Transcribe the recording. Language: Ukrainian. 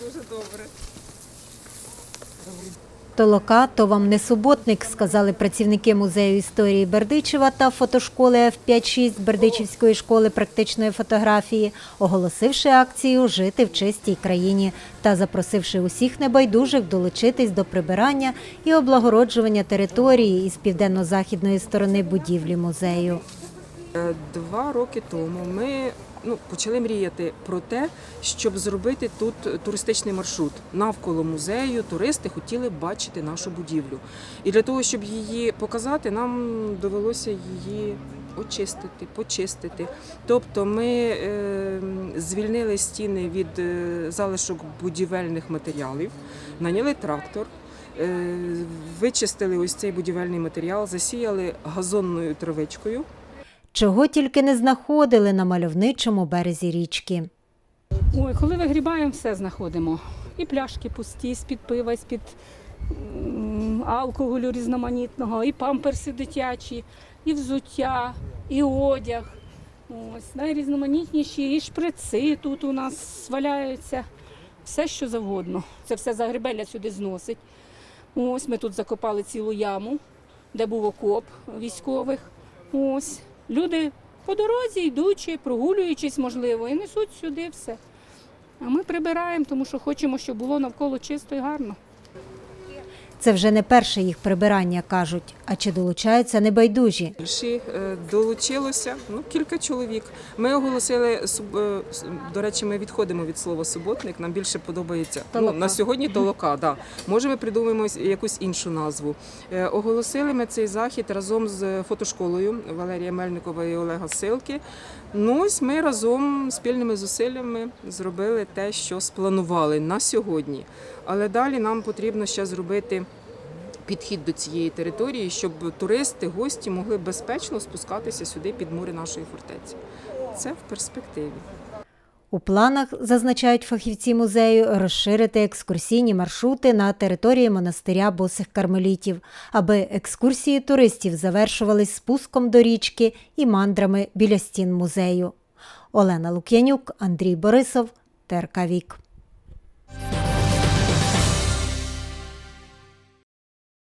Дуже добре. Толока то вам не суботник, сказали працівники музею історії Бердичева та фотошколи F5-6 Бердичівської школи практичної фотографії, оголосивши акцію Жити в чистій країні та запросивши усіх небайдужих долучитись до прибирання і облагороджування території із південно-західної сторони будівлі музею. Е, Два роки тому ми ну, почали мріяти про те, щоб зробити тут туристичний маршрут. Навколо музею туристи хотіли бачити нашу будівлю. І для того, щоб її показати, нам довелося її очистити, почистити. Тобто ми е, звільнили стіни від е, залишок будівельних матеріалів, наняли трактор. е, Вичистили ось цей будівельний матеріал, засіяли газонною травичкою. Чого тільки не знаходили на мальовничому березі річки. Ой, коли вигрібаємо, все знаходимо. І пляшки пусті, з-під пива, з-під алкоголю різноманітного, і памперси дитячі, і взуття, і одяг. Ось, найрізноманітніші, і шприци тут у нас валяються. Все, що завгодно. Це все загребеля сюди зносить. Ось ми тут закопали цілу яму, де був окоп військових. Ось. Люди по дорозі йдучи, прогулюючись, можливо, і несуть сюди все. А ми прибираємо, тому що хочемо, щоб було навколо чисто і гарно. Це вже не перше їх прибирання, кажуть. А чи долучаються небайдужі? Більші е, долучилося ну кілька чоловік. Ми оголосили е, до речі, ми відходимо від слова суботник. Нам більше подобається Толока. ну, на сьогодні толока. Да. Може, ми придумаємо якусь іншу назву. Е, Оголосили ми цей захід разом з фотошколою Валерія Мельникова і Олега Силки. Ну ось ми разом спільними зусиллями зробили те, що спланували на сьогодні. Але далі нам потрібно ще зробити підхід до цієї території, щоб туристи, гості могли безпечно спускатися сюди під мури нашої фортеці. Це в перспективі. У планах, зазначають фахівці музею, розширити екскурсійні маршрути на території монастиря босих кармелітів, аби екскурсії туристів завершувались спуском до річки і мандрами біля стін музею. Олена Лук'янюк, Андрій Борисов, ТРК Вік.